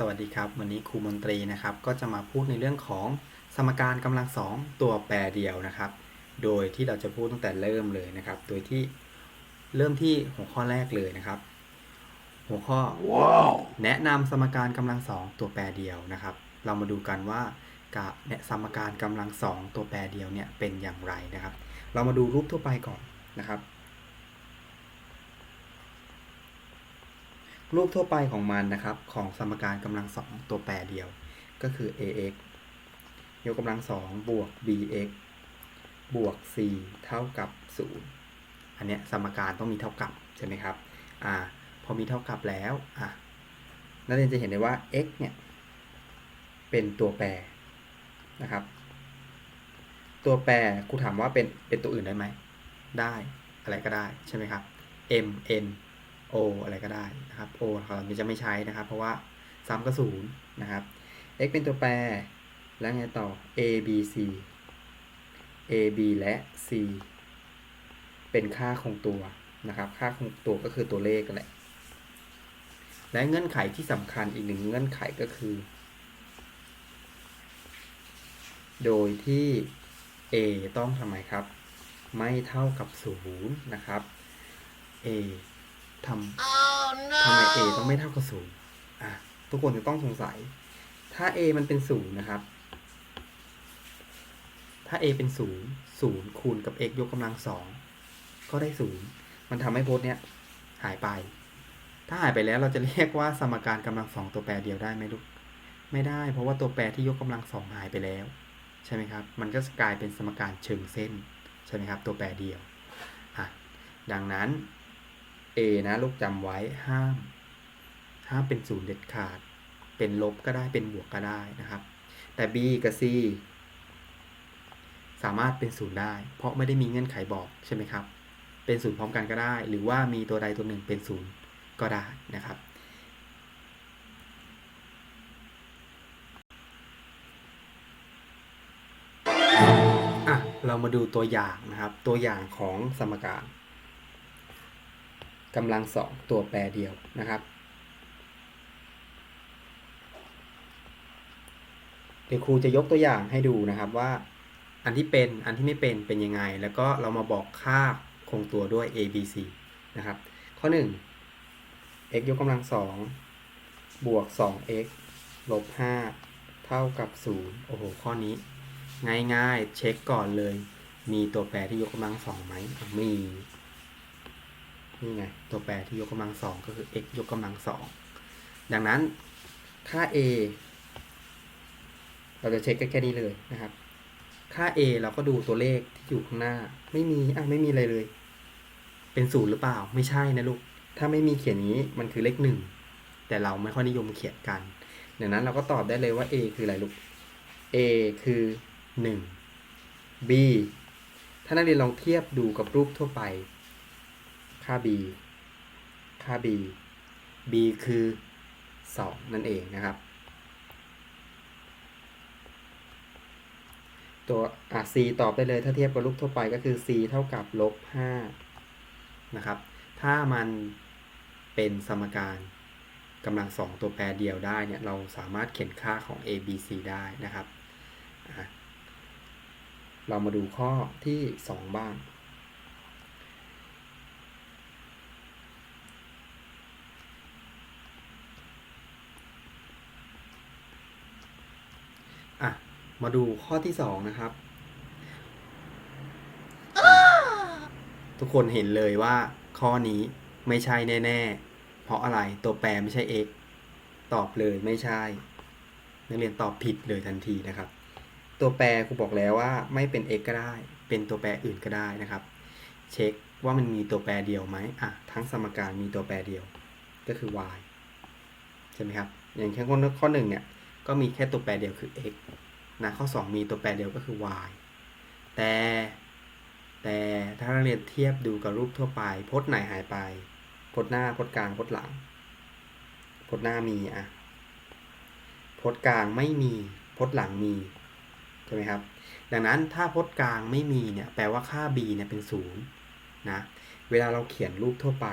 สวัสดีครับวันนี้ครูมนตรีนะครับก็จะมาพูดในเรื่องของสมการกำลังสองตัวแปรเดียวนะครับ โดยที่เราจะพูดตั้งแต่เริ่มเลยนะครับ โดยที่เริ่มที่หัวข้อแรกเลยนะครับ หัวข้อแนะนำสมการกำลังสองตัวแปรเดียวนะครับ เรามาดูกันว่ากะเนี่ยสมการกำลังสองตัวแปรเดียวเนี่ยเป็นอย่างไรนะครับ เรามาดูรูปทั่วไปก่อนนะครับ รูปทั่วไปของมันนะครับ ของสมการกำลังสองตัวแปรเดียว ก็คือ ax ยกกำลังสองบวก bx บวก c เท่ากับ 0 อันเนี้ยสมการต้องมีเท่ากับ ใช่ไหมครับ อ่า พอมีเท่ากับแล้ว อะนักเรียนจะเห็นได้ว่า x เนี่ย เป็นตัวแปรนะครับ ตัวแปรครูถามว่าเป็นเป็นตัวอื่นได้ไหม ได้ อะไรก็ได้ ใช่ไหมครับ m n o อะไรก็ได้นะครับ o เราจะไม่ใช้นะครับ เพราะว่าซ้ำก็ศูนย์นะครับ x เป็นตัวแปร แล้วไงต่อ a b c a b และ c เป็นค่าคงตัวนะครับ ค่าคงตัวก็คือตัวเลขกันแหละและเงื่อนไขที่สำคัญอีกหนึ่งเงื่อนไขก็คือ โดยที่ a ต้องทำไมครับ ไม่เท่ากับ 0 นะครับ a ทำ Oh ทำไม a no! ต้องไม่เท่ากับศูนย์อะทุกคนจะต้องสงสัย ถ้า a มันเป็นศูนย์นะครับ ถ้า a เป็นศูนย์ศูนย์คูณกับ x ยกกำลังสองก็ได้ศูนย์มันทำให้โพจน์เนี้ยหายไป ถ้าหายไปแล้วเราจะเรียกว่าสมการกำลังสองตัวแปรเดียวได้ไหมลูกไม่ได้ เพราะว่าตัวแปรที่ยกกำลังสองหายไปแล้ว ใช่ไหมครับ มันก็จะกลายเป็นสมการเชิงเส้น ใช่ไหมครับ ตัวแปรเดียวอะดังนั้น A นะลูกจำไว้ห้ามห้ามเป็นศูนย์เด็ดขาด เป็นลบก็ได้เป็นบวกก็ได้นะครับ แต่ B กับ C สามารถเป็นศูนย์ได้ เพราะไม่ได้มีเงื่อนไขบอกใช่ไหมครับ เป็นศูนย์พร้อมกันก็ได้ หรือว่ามีตัวใดตัวหนึ่งเป็นศูนย์ก็ได้นะครับอะเรามาดูตัวอย่างนะครับ ตัวอย่างของสมการ กำลังสองตัวแปรเดียวนะครับเดี๋ยวครูจะยกตัวอย่างให้ดูนะครับว่า อันที่เป็นอันที่ไม่เป็นเป็นยังไง แล้วก็เรามาบอกค่าคงตัวด้วย a b c นะครับ ข้อ 1 x ยกกำลังสองบวก 2x ลบ 5 เท่ากับ 0 โอ้โห ข้อนี้ ง่ายๆ เช็คก่อนเลย มีตัวแปรที่ยกกำลังสองไหมอ่มี นี่ไง ตัวแปรที่ยกกำลังสองก็คือ x ยกกำลังสองดังนั้นค่า a เราจะเช็คกันแค่นี้เลยนะครับ ค่า a เราก็ดูตัวเลขที่อยู่ข้างหน้า ไม่มีอะไม่มีอะไรเลย เป็นศูนย์หรือเปล่า ไม่ใช่นะลูก ถ้าไม่มีเขียนนี้มันคือเลขหนึ่ง แต่เราไม่ค่อยนิยมเขียนกัน ดังนั้นเราก็ตอบได้เลยว่า a คืออะไรลูก a คือหนึ่ง b ถ้านักเรียนลองเทียบดูกับรูปทั่วไป ค่า b ค่า b b คือ 2 นั่นเองนะครับ ตัวอะ c ตอบได้เลยถ้าเทียบกับรูปทั่วไปก็คือ c เท่ากับลบ5นะครับ ถ้ามันเป็นสมการกำลังสองตัวแปรเดียวได้เนี่ยเราสามารถเขียนค่าของ a b c ได้นะครับ เรามาดูข้อที่ 2 บ้าง อะ มาดูข้อที่สองนะครับ ทุกคนเห็นเลยว่า ข้อนี้ไม่ใช่แน่ ๆ เพราะอะไรตัวแปรไม่ใช่ x ตอบเลยไม่ใช่ นักเรียนตอบผิดเลยทันทีนะครับ ตัวแปรครูบอกแล้วว่าไม่เป็น x ก็ได้ เป็นตัวแปรอื่นก็ได้นะครับ เช็คว่ามันมีตัวแปรเดียวไหมอะทั้งสมการมีตัวแปรเดียวก็คือ y ใช่ไหมครับ อย่างเช่นข้อข้อหนึ่งเนี่ย ก็มีแค่ตัวแปรเดียวคือ x นะข้อ 2 มีตัวแปรเดียวก็คือ y แต่แต่ถ้าเราเรียนเทียบดูกับรูปทั่วไป พจน์ไหนหายไปพจน์หน้าพจน์กลางพจน์หลังพจน์หน้ามีอะพจน์กลางไม่มีพจน์หลังมีใช่ไหมครับ ดังนั้นถ้าพจน์กลางไม่มีเนี่ยแปลว่าค่า b เนี่ยเป็นศูนย์นะเวลาเราเขียนรูปทั่วไป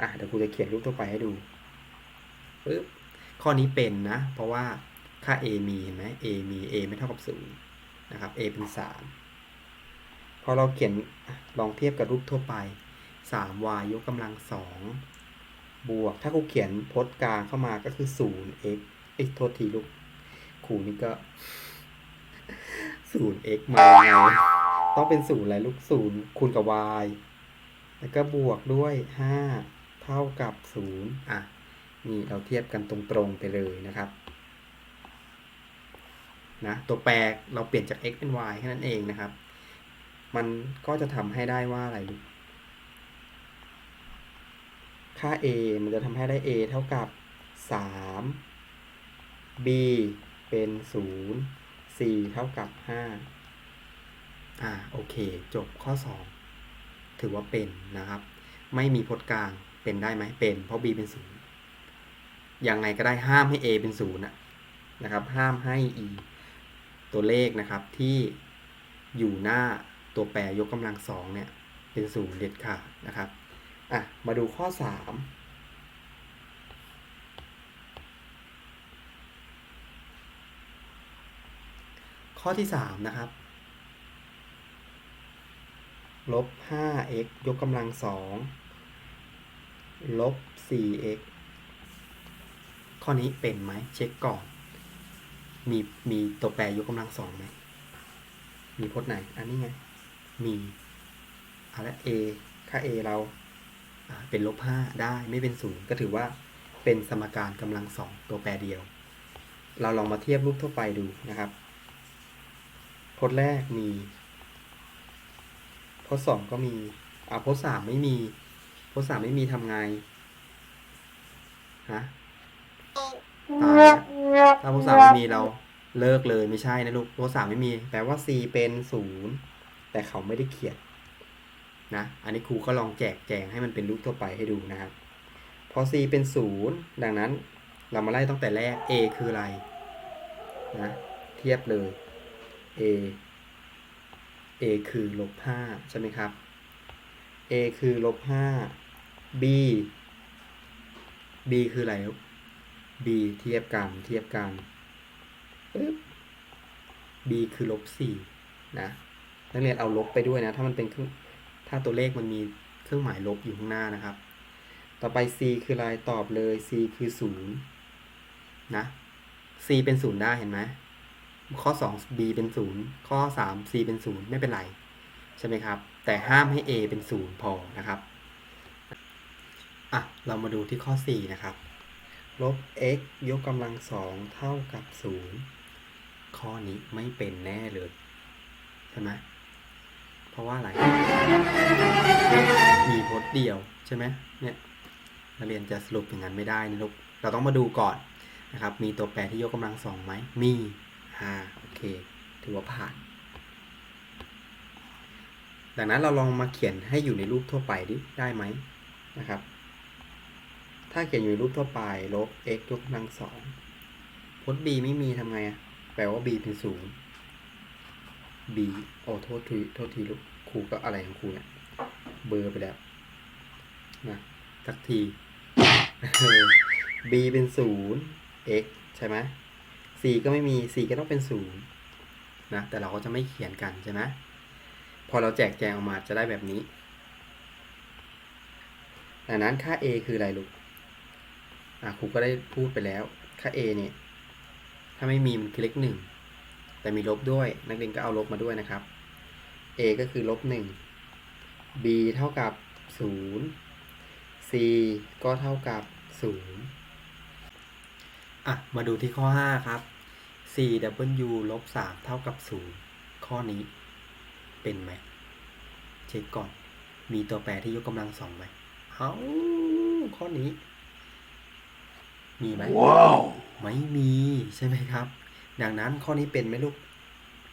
อะเดี๋ยวครูจะเขียนรูปทั่วไปให้ดูปึ๊บข้อนี้เป็นนะ เพราะว่า ค่า a มีเห็นไหม a มี a ไม่เท่ากับ 0 นะครับ a เป็น 3 พอเราเขียนลองเทียบกับรูปทั่วไป 3y ยกกำลัง 2 บวก ถ้าครูเขียนพจน์กลางเข้ามาก็คือ 0x เอ้ยโทษทีลูกครูนี่ก็ 0x มาไงต้องเป็น 0 อะไรลูก 0 คูณกับ y แล้วก็บวกด้วย 5 เท่ากับ 0 อะ นี่เราเทียบกันตรงๆไปเลยนะครับ นะตัวแปรเราเปลี่ยนจาก x เป็น y แค่นั้นเองนะครับ มันก็จะทำให้ได้ว่าอะไรลูค่า a มันจะทำให้ได้ a เท่ากับ 3 b เป็น 0 c เท่ากับ 5 อ่า โอเค จบข้อ 2 ถือว่าเป็นนะครับ ไม่มีพจน์กลางเป็นได้ไหมเป็น เพราะ b เป็น 0 ยังไงก็ได้ห้ามให้ a เป็น 0นะนะครับ ห้ามให้ e ตัวเลขนะครับที่อยู่หน้าตัวแปรยกกำลังสองเนี่ยเป็นศูนย์เด็ดขาดนะครับอะมาดูข้อ 3ข้อที่ 3 นะครับ ลบ 5x ยกกำลังสองลบ 4x ข้อนี้เป็นไหม เช็คก่อน มีมีตัวแปรยกกำลังสองไหม มีพจน์ไหน อันนี้ไง มีอะแล้ว a ค่า a เราเป็นลบห้าได้ไม่เป็นศูนย์ก็ถือว่าเป็นสมการกำลังสองตัวแปรเดียว เราลองมาเทียบรูปทั่วไปดูนะครับพจน์แรกมีพจน์สองก็มีอะพจน์สามไม่มีพจน์สามไม่มีทำไงฮะตาย ถ้าพจน์สามไม่มีเราเลิกเลยไม่ใช่นะลูกพจน์สามไม่มีแปลว่า c เป็นศูนย์แต่เขาไม่ได้เขียนนะ อันนี้ครูก็ลองแจกแจงให้มันเป็นรูปทั่วไปให้ดูนะครับพอ c เป็นศูนย์ดังนั้นเรามาไล่ตั้งแต่แรก a คืออะไรนะเทียบเลย a a คือลบห้าใช่ไหมครับ a คือลบห้า b b คืออะไรลูก b เทียบกันเทียบกันปึ๊บ b คือลบสี่นะนักเรียนเอาลบไปด้วยนะ ถ้ามันเป็นเครื่องถ้าตัวเลขมันมีเครื่องหมายลบอยู่ข้างหน้านะครับ ต่อไป c คืออะไรตอบเลย c คือศูนย์นะ c เป็นศูนย์ได้เห็นไหมข้อ 2 b เป็นศูนย์ข้อ 3 c เป็นศูนย์ไม่เป็นไร ใช่ไหมครับ แต่ห้ามให้ a เป็นศูนย์พอนะครับ อะ เรามาดูที่ข้อ 4 นะครับ ลบ x ยกกำลังสองเท่ากับศูนย์ข้อนี้ไม่เป็นแน่เลย ใช่ไหมเพราะว่าอะไร มีพจน์เดียวใช่ไหมเนี่ยนักเรียนจะสรุปอย่างนั้นไม่ได้นะลูก เราต้องมาดูก่อนนะครับ มีตัวแปรที่ยกกำลังสองไหม มีอ่าโอเค ถือว่าผ่าน ดังนั้นเราลองมาเขียนให้อยู่ในรูปทั่วไปดิได้ไหมนะครับ ถ้าเขียนอยู่รูปทั่วไปลบ x ยกกำลังสองพจน์ b ไม่มีทำไงอะแปลว่า b เป็นศูนย์ b โอ้โทษทีโทษทีลูกครูก็อะไรของครูเนี่ยเบอร์ไปแล้วนะสักที b เป็นศูนย์ x ใช่ไหม c ก็ไม่มี c ก็ต้องเป็นศูนย์นะแต่เราก็จะไม่เขียนกันใช่ไหมพอเราแจกแจงออกมาจะได้แบบนี้ดังนั้นค่า a คืออะไรลูก อะครูก็ได้พูดไปแล้ว ค่า a เนี่ย ถ้าไม่มีมันคือเลขหนึ่ง แต่มีลบด้วย นักเรียนก็เอาลบมาด้วยนะครับ a ก็คือลบหนึ่ง b เท่ากับศูนย์ c ก็เท่ากับศูนย์อะ มาดูที่ข้อ 5 ครับ 4w ลบ3เท่ากับ 0 ข้อนี้เป็นไหม เช็คก่อน มีตัวแปรที่ยกกำลังสองไหม เอาข้อนี้ มีไหม Wow. ไม่มีใช่ไหมครับ ดังนั้นข้อนี้เป็นไหมลูก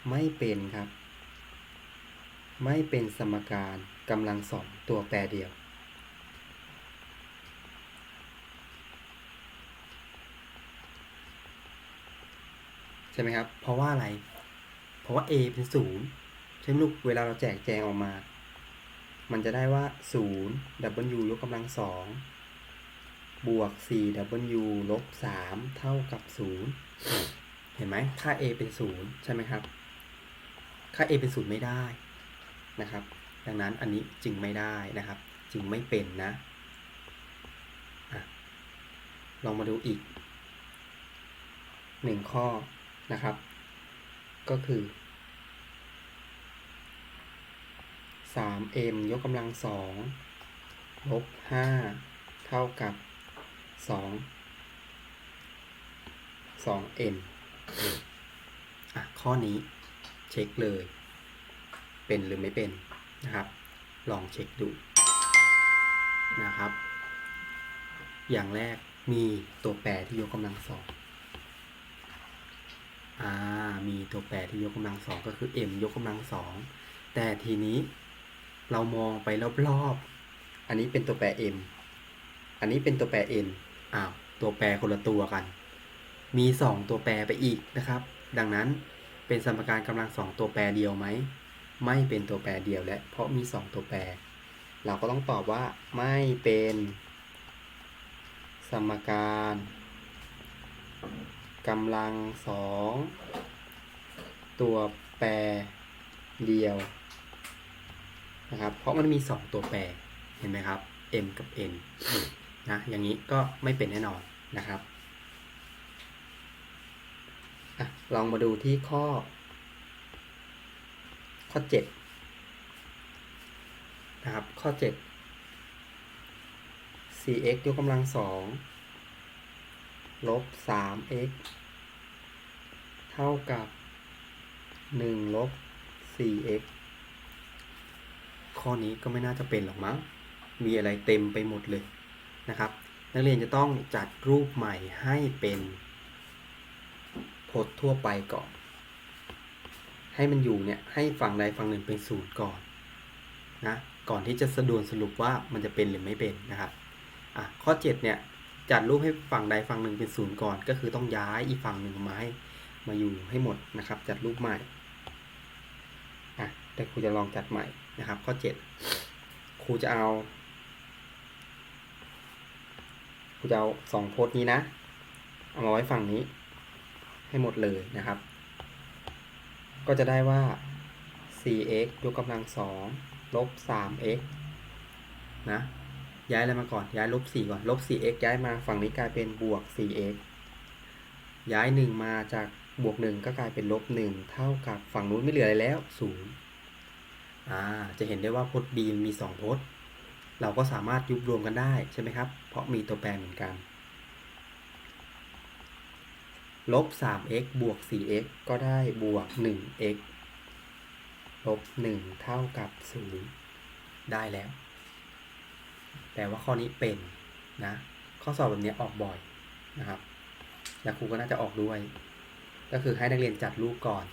ไม่เป็นครับ ไม่เป็นสมการกำลังสองตัวแปรเดียว ใช่ไหมครับ เพราะว่าอะไร เพราะว่า a เป็นศูนย์ใช่ไหมลูก เวลาเราแจกแจงออกมา มันจะได้ว่าศูนย์ w ยกกำลังสอง บวก 4w ลบ 3 เท่ากับ 0 เห็นไหมค่า a เป็น 0 ใช่ไหมครับ ค่า a เป็น 0 ไม่ได้นะครับ ดังนั้นอันนี้จึงไม่ได้นะครับ จึงไม่เป็นนะอะลองมาดูอีกหนึ่งข้อนะครับ ก็คือ 3m ยกกำลังสองลบ 5 เท่ากับ 2 2m อะ ข้อนี้เช็คเลย เป็นหรือไม่เป็นนะครับ ลองเช็คดูนะครับ อย่างแรกมีตัวแปรที่ยกกำลังสองอ่า มีตัวแปรที่ยกกำลังสองก็คือ m ยกกำลังสองแต่ทีนี้เรามองไปรอบๆ อันนี้เป็นตัวแปร m อันนี้เป็นตัวแปร n อ้าวตัวแปรคนละตัวกัน มี 2 ตัวแปรไปอีกนะครับ ดังนั้นเป็นสมการกำลัง 2 ตัวแปรเดียวไหม ไม่เป็นตัวแปรเดียวและ เพราะมี 2 ตัวแปร เราก็ต้องตอบว่าไม่เป็น สมการกำลังสองตัวแปรเดียวนะครับ เพราะมันมี 2 ตัวแปร เห็นไหมครับ m กับ n นะอย่างนี้ก็ไม่เป็นแน่นอนนะครับอลองมาดูที่ข้อ ข้อ7นะครับข้อ7 4x ยกกำลังสองลบ 3x เท่ากับ 1 ลบ 4x ข้อนี้ก็ไม่น่าจะเป็นหรอกมั้ง มีอะไรเต็มไปหมดเลย นะครับ นักเรียนจะต้องจัดรูปใหม่ให้เป็นพจน์ทั่วไปก่อน ให้มันอยู่เนี่ยให้ฝั่งใดฝั่งหนึ่งเป็นศูนย์ก่อนนะก่อนที่จะสะดวนสรุปว่ามันจะเป็นหรือไม่เป็นนะครับอะข้อ 7 เนี่ยจัดรูปให้ฝั่งใดฝั่งหนึ่งเป็นศูนย์ก่อน ก็คือต้องย้ายอีกฝั่งหนึ่งมาให้มาอยู่ให้หมดนะครับ จัดรูปใหม่อะแต่ครูจะลองจัดใหม่นะครับ ข้อ 7 ครูจะเอา ครูจะเอาสองโพสต์นี้นะ เอามาไว้ฝั่งนี้ ให้หมดเลยนะครับ ก็จะได้ว่า 4x ยกกำลังสองลบ 3x นะ ย้ายอะไรมาก่อน ย้ายลบ 4 ก่อน ลบ 4x ย้ายมาฝั่งนี้กลายเป็นบวก 4x ย้าย 1 มาจากบวก 1 ก็กลายเป็นลบ 1 เท่ากับฝั่งนู้นไม่เหลืออะไรแล้ว 0 อ่า จะเห็นได้ว่าพจน์ b มี 2 พจน์ เราก็สามารถยุบรวมกันได้ใช่ไหมครับ ราะมีตัวแปรเหมือนกัน ลบ 3x บวก 4x ก็ได้บวก 1x ลบ 1 เท่ากับ 0 ได้แล้ว แปลว่าข้อนี้เป็นนะ ข้อสอบแบบนี้ออกบ่อยนะครับ และครูก็น่าจะออกด้วย ก็คือให้นักเรียนจัดรูปก่อน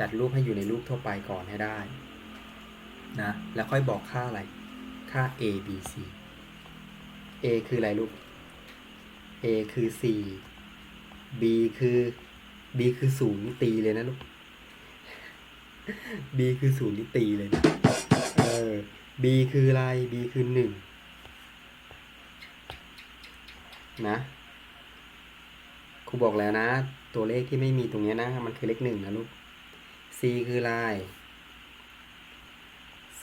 จัดรูปให้อยู่ในรูปทั่วไปก่อนให้ได้นะ แล้วค่อยบอกค่าอะไร ค่า a b c a คืออะไรลูก a คือ 4 b คือ b คือศูนย์ตีเลยนะลูก b คือศูนย์นี่ตีเลยนะเออ b คืออะไร b คือหนึ่งนะครูบอกแล้วนะ ตัวเลขที่ไม่มีตรงนี้นะ มันคือเลขหนึ่งนะลูก c คืออะไร c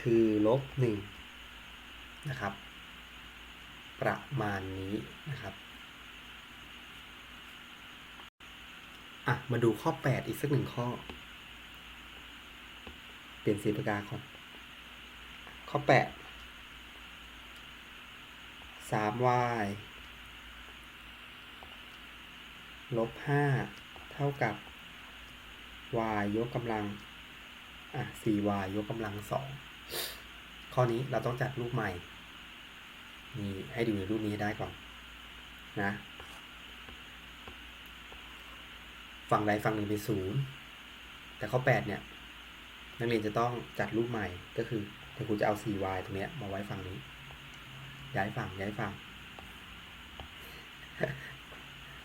คือลบหนึ่งนะครับ ประมาณนี้นะครับอะมาดูข้อ 8 อีกสักหนึ่งข้อ เปลี่ยนสีปากกาก่อน ข้อ 8 3y ลบ 5 เท่ากับ y ยกกำลัง อะ 4y ยกกำลัง 2 ข้อนี้เราต้องจัดรูปใหม่ นี่ให้ดูในรูปนี้ได้ก่อนนะ ฝั่งใดฝั่งหนึ่งเป็นศูนย์แต่ข้อ 8 เนี่ย นักเรียนจะต้องจัดรูปใหม่ก็คือเดี๋ยวครูจะเอา 4y ตรงเนี้ยมาไว้ฝั่งนี้ ย้ายฝั่งย้ายฝั่ง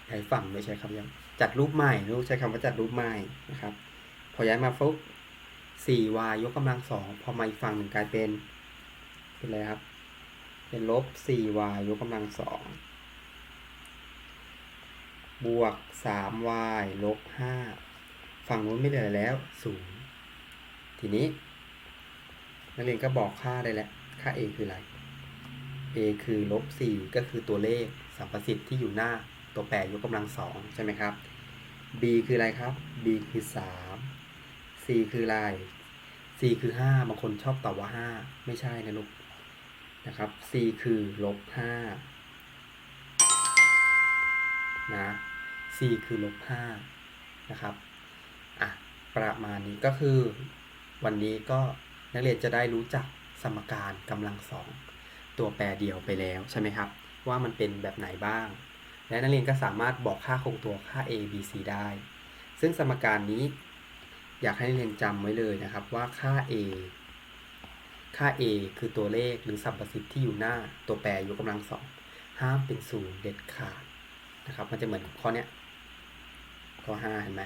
ย้ายฝั่งไม่ใช่คำย้ำจัดรูปใหม่ลูกใช้คำว่าจัดรูปใหม่นะครับ พอย้ายมาฟุ๊บ 4y ยกกำลังสองพอมาอีกฝั่งหนึ่งกลายเป็นเป็นอะไรครับ เป็นลบ 4y ยกกำลังสองบวก 3y ลบ 5 ฝั่งนู้นไม่เหลือแล้ว 0 ทีนี้ นักเรียนก็บอกค่าได้แล้ว ค่า a คืออะไร a คือลบ 4 ก็คือตัวเลขสัมประสิทธิ์ที่อยู่หน้าตัวแปรยกกำลังสองใช่ไหมครับ b คืออะไรครับ b คือ 3 c คืออะไร c คือ 5 บางคนชอบตอบว่า 5 ไม่ใช่นะลูก นะครับ c คือลบ5นะ c คือลบ5นะครับ อะ ประมาณนี้ก็คือ วันนี้ก็นักเรียนจะได้รู้จักสมการกำลังสองตัวแปรเดียวไปแล้วใช่ไหมครับ ว่ามันเป็นแบบไหนบ้าง และนักเรียนก็สามารถบอกค่าคงตัวค่า a b c ได้ ซึ่งสมการนี้อยากให้นักเรียนจำไว้เลยนะครับว่าค่า a ค่า a คือตัวเลขหรือสัมประสิทธิ์ที่อยู่หน้าตัวแปรยกกำลังสองห้ามเป็นศูนย์เด็ดขาดนะครับ มันจะเหมือนข้อเนี้ยข้อห้าเห็นไหม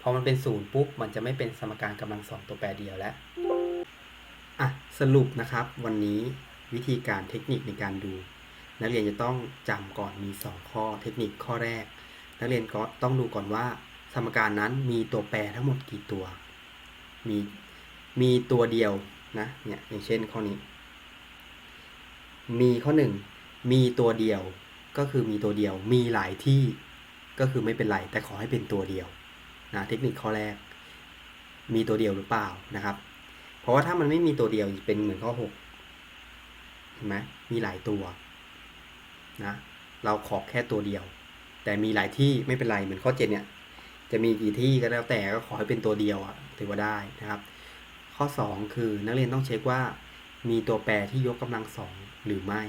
พอมันเป็นศูนย์ปุ๊บมันจะไม่เป็นสมการกำลังสองตัวแปรเดียวแล้วอะสรุปนะครับ วันนี้วิธีการเทคนิคในการดู นักเรียนจะต้องจำก่อนมี 2 ข้อเทคนิคข้อแรก นักเรียนก็ต้องดูก่อนว่า สมการนั้นมีตัวแปรทั้งหมดกี่ตัว มีมีตัวเดียว นะเนี่ยอย่างเช่นข้อนี้ มีข้อหนึ่งมีตัวเดียวก็คือมีตัวเดียว มีหลายที่ก็คือไม่เป็นไร แต่ขอให้เป็นตัวเดียวนะเทคนิคข้อแรก มีตัวเดียวหรือเปล่านะครับ เพราะว่าถ้ามันไม่มีตัวเดียวเป็นเหมือนข้อหกเห็นไหมมีหลายตัวนะเราขอแค่ตัวเดียว แต่มีหลายที่ไม่เป็นไรเหมือนข้อเจ็ดเนี่ยจะมีกี่ที่ก็แล้วแต่ก็ขอให้เป็นตัวเดียวอะถือว่าได้นะครับ ข้อ 2 คือนักเรียนต้องเช็คว่า มีตัวแปรที่ยกกำลังสองหรือไม่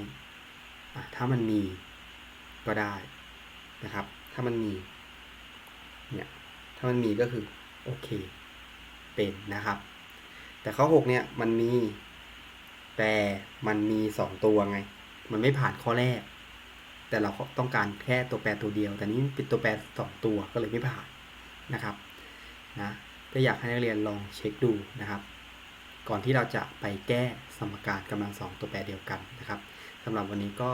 ถ้ามันมีก็ได้นะครับ ถ้ามันมีเนี่ยถ้ามันมีก็คือโอเคเป็นนะครับ แต่ข้อ 6 เนี่ยมันมีแต่มันมีสองตัวไง มันไม่ผ่านข้อแรก แต่เราต้องการแค่ตัวแปรตัวเดียว แต่นี้เป็นตัวแปรสองตัวก็เลยไม่ผ่านนะครับนะก็อยากให้นักเรียนลองเช็คดูนะครับ ก่อนที่เราจะไปแก้สมการกำลังสองตัวแปรเดียวกันนะครับสำหรับวันนี้ก็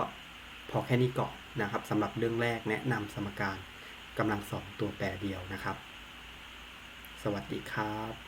พอแค่นี้ก่อนนะครับสำหรับเรื่องแรกแนะนำสมการกำลังสองตัวแปรเดียวนะครับ สวัสดีครับ